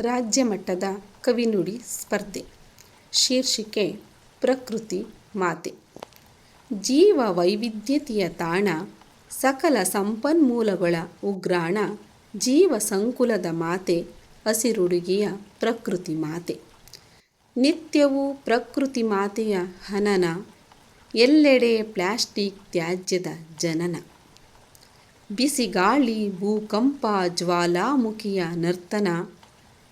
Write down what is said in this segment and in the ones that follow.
ರಾಜ್ಯ ಮಟ್ಟದ ಕವಿನುಡಿ ಸ್ಪರ್ಧೆ, ಶೀರ್ಷಿಕೆ ಪ್ರಕೃತಿ ಮಾತೆ. ಜೀವ ವೈವಿಧ್ಯತೆಯ ತಾಣ, ಸಕಲ ಸಂಪನ್ಮೂಲಗಳ ಉಗ್ರಾಣ, ಜೀವ ಸಂಕುಲದ ಮಾತೆ, ಹಸಿರುಡುಗಿಯ ಪ್ರಕೃತಿ ಮಾತೆ. ನಿತ್ಯವೂ ಪ್ರಕೃತಿ ಮಾತೆಯ ಹನನ, ಎಲ್ಲೆಡೆ ಪ್ಲಾಸ್ಟಿಕ್ ತ್ಯಾಜ್ಯದ ಜನನ. ಬಿಸಿಗಾಳಿ, ಭೂಕಂಪ, ಜ್ವಾಲಾಮುಖಿಯ ನರ್ತನ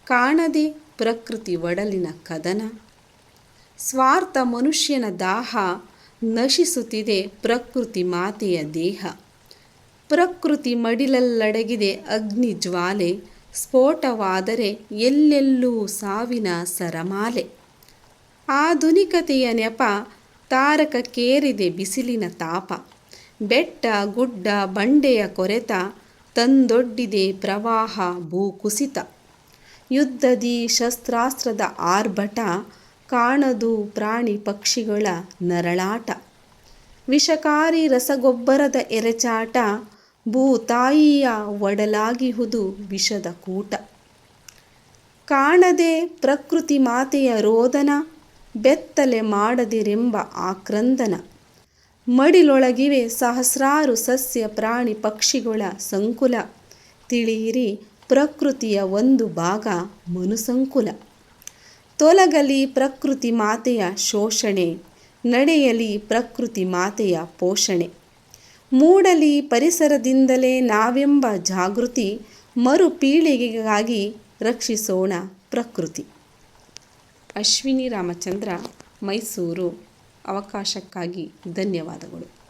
ಕಾಣದೆ ಪ್ರಕೃತಿ ಒಡಲಿನ ಕದನ. ಸ್ವಾರ್ಥ ಮನುಷ್ಯನ ದಾಹ ನಶಿಸುತ್ತಿದೆ ಪ್ರಕೃತಿ ಮಾತೆಯ ದೇಹ. ಪ್ರಕೃತಿ ಮಡಿಲಲ್ಲಡಗಿದೆ ಅಗ್ನಿ ಜ್ವಾಲೆ. ಸ್ಫೋಟವಾದರೆ ಎಲ್ಲೆಲ್ಲೂ ಸಾವಿನ ಸರಮಾಲೆ. ಆಧುನಿಕತೆಯ ನೆಪ ತಾರಕಕ್ಕೇರಿದೆ ಬಿಸಿಲಿನ ತಾಪ. ಬೆಟ್ಟ, ಗುಡ್ಡ, ಬಂಡೆಯ ಕೊರೆತ, ತಂದೊಡ್ಡಿದೆ ಪ್ರವಾಹ ಭೂಕುಸಿತ. ಯುದ್ಧದಿ ಶಸ್ತ್ರಾಸ್ತ್ರದ ಆರ್ಭಟ ಕಾಣದು ಪ್ರಾಣಿ ಪಕ್ಷಿಗಳ ನರಳಾಟ. ವಿಷಕಾರಿ ರಸಗೊಬ್ಬರದ ಎರೆಚಾಟ ಭೂತಾಯಿಯ ಒಡಲಾಗಿಹುದು ವಿಷದ ಕೂಟ. ಕಾಣದೆ ಪ್ರಕೃತಿ ಮಾತೆಯ ರೋದನ, ಬೆತ್ತಲೆ ಮಾಡದಿರೆಂಬ ಆಕ್ರಂದನ. ಮಡಿಲೊಳಗಿವೆ ಸಹಸ್ರಾರು ಸಸ್ಯ ಪ್ರಾಣಿ ಪಕ್ಷಿಗಳ ಸಂಕುಲ. ತಿಳಿಯಿರಿ ಪ್ರಕೃತಿಯ ಒಂದು ಭಾಗ ಮನುಸಂಕುಲ. ತೊಲಗಲಿ ಪ್ರಕೃತಿ ಮಾತೆಯ ಶೋಷಣೆ, ನಡೆಯಲಿ ಪ್ರಕೃತಿ ಮಾತೆಯ ಪೋಷಣೆ. ಮೂಡಲಿ ಪರಿಸರದಿಂದಲೇ ನಾವೆಂಬ ಜಾಗೃತಿ ಮರು ಪೀಳಿಗೆಗಾಗಿ ರಕ್ಷಿಸೋಣ ಪ್ರಕೃತಿ. ಅಶ್ವಿನಿ ರಾಮಚಂದ್ರ ಮೈಸೂರು. ಅವಕಾಶಕ್ಕಾಗಿ ಧನ್ಯವಾದಗಳು.